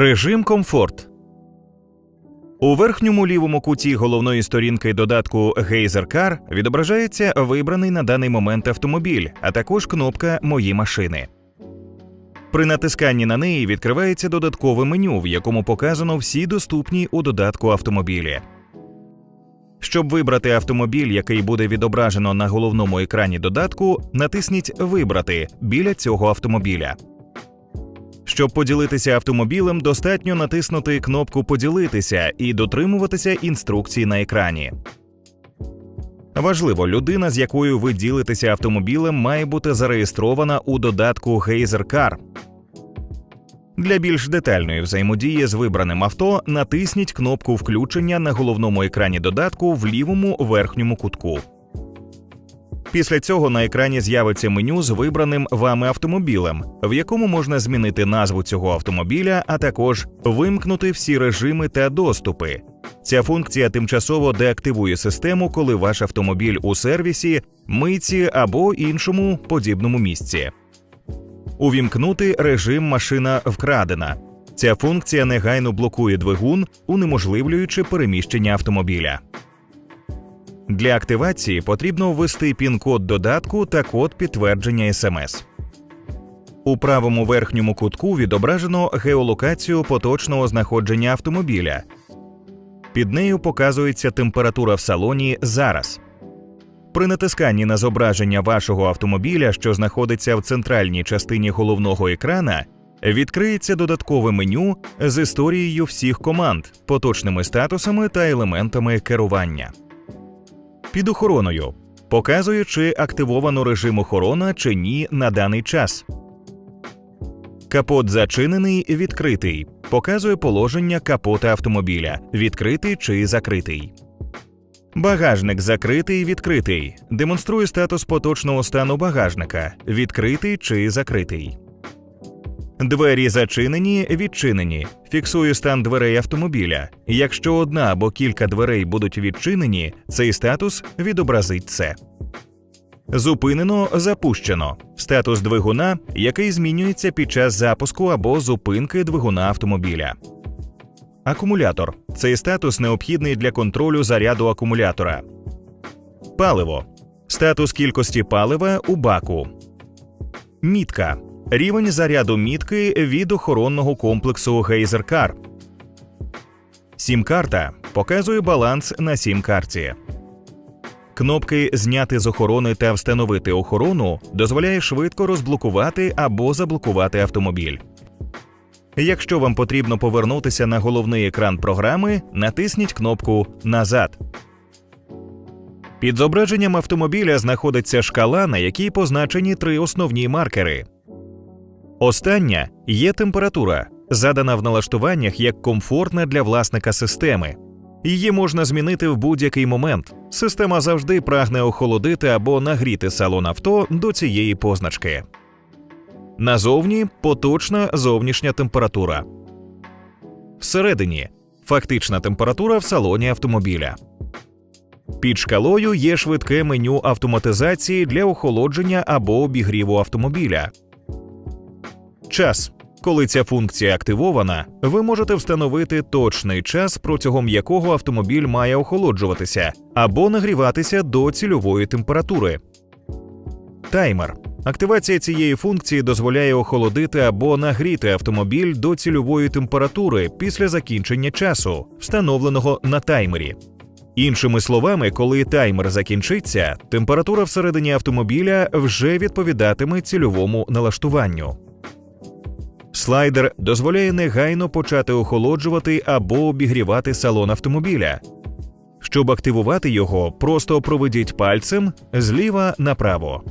Режим комфорт. У верхньому лівому куті головної сторінки додатку Geyser Car відображається вибраний на даний момент автомобіль, а також кнопка Мої машини. При натисканні на неї відкривається додаткове меню, в якому показано всі доступні у додатку автомобілі. Щоб вибрати автомобіль, який буде відображено на головному екрані додатку, натисніть Вибрати біля цього автомобіля. Щоб поділитися автомобілем, достатньо натиснути кнопку Поділитися і дотримуватися інструкцій на екрані. Важливо, людина, з якою ви ділитеся автомобілем, має бути зареєстрована у додатку Car. Для більш детальної взаємодії з вибраним авто натисніть кнопку включення на головному екрані додатку в лівому верхньому кутку. Після цього на екрані з'явиться меню з вибраним вами автомобілем, в якому можна змінити назву цього автомобіля, а також вимкнути всі режими та доступи. Ця функція тимчасово деактивує систему, коли ваш автомобіль у сервісі, митці або іншому подібному місці. Увімкнути режим машина вкрадена. Ця функція негайно блокує двигун, унеможливлюючи переміщення автомобіля. Для активації потрібно ввести пін-код додатку та код підтвердження СМС. У правому верхньому кутку відображено геолокацію поточного знаходження автомобіля. Під нею показується температура в салоні зараз. При натисканні на зображення вашого автомобіля, що знаходиться в центральній частині головного екрана, відкриється додаткове меню з історією всіх команд, поточними статусами та елементами керування. Під охороною показує, чи активовано режим охорона чи ні на даний час. Капот зачинений, відкритий. Показує положення капота автомобіля, відкритий чи закритий. Багажник закритий, відкритий. Демонструє статус поточного стану багажника, відкритий чи закритий. Двері зачинені, відчинені. Фіксує стан дверей автомобіля. Якщо одна або кілька дверей будуть відчинені, цей статус відобразить це. Зупинено, запущено. Статус двигуна, який змінюється під час запуску або зупинки двигуна автомобіля. Акумулятор цей статус необхідний для контролю заряду акумулятора. Паливо статус кількості палива у баку. Мітка рівень заряду мітки від охоронного комплексу Car. Сім-карта показує баланс на сім-карті. Кнопки Зняти з охорони та встановити охорону дозволяє швидко розблокувати або заблокувати автомобіль. Якщо вам потрібно повернутися на головний екран програми, натисніть кнопку Назад. Під зображенням автомобіля знаходиться шкала, на якій позначені три основні маркери. Остання є температура, задана в налаштуваннях як комфортна для власника системи. Її можна змінити в будь-який момент. Система завжди прагне охолодити або нагріти салон авто до цієї позначки. Назовні поточна зовнішня температура. Всередині фактична температура в салоні автомобіля. Під шкалою є швидке меню автоматизації для охолодження або обігріву автомобіля. Час. Коли ця функція активована, ви можете встановити точний час, протягом якого автомобіль має охолоджуватися або нагріватися до цільової температури. Таймер. Активація цієї функції дозволяє охолодити або нагріти автомобіль до цільової температури після закінчення часу, встановленого на таймері. Іншими словами, коли таймер закінчиться, температура всередині автомобіля вже відповідатиме цільовому налаштуванню. Слайдер дозволяє негайно почати охолоджувати або обігрівати салон автомобіля. Щоб активувати його, просто проведіть пальцем зліва направо.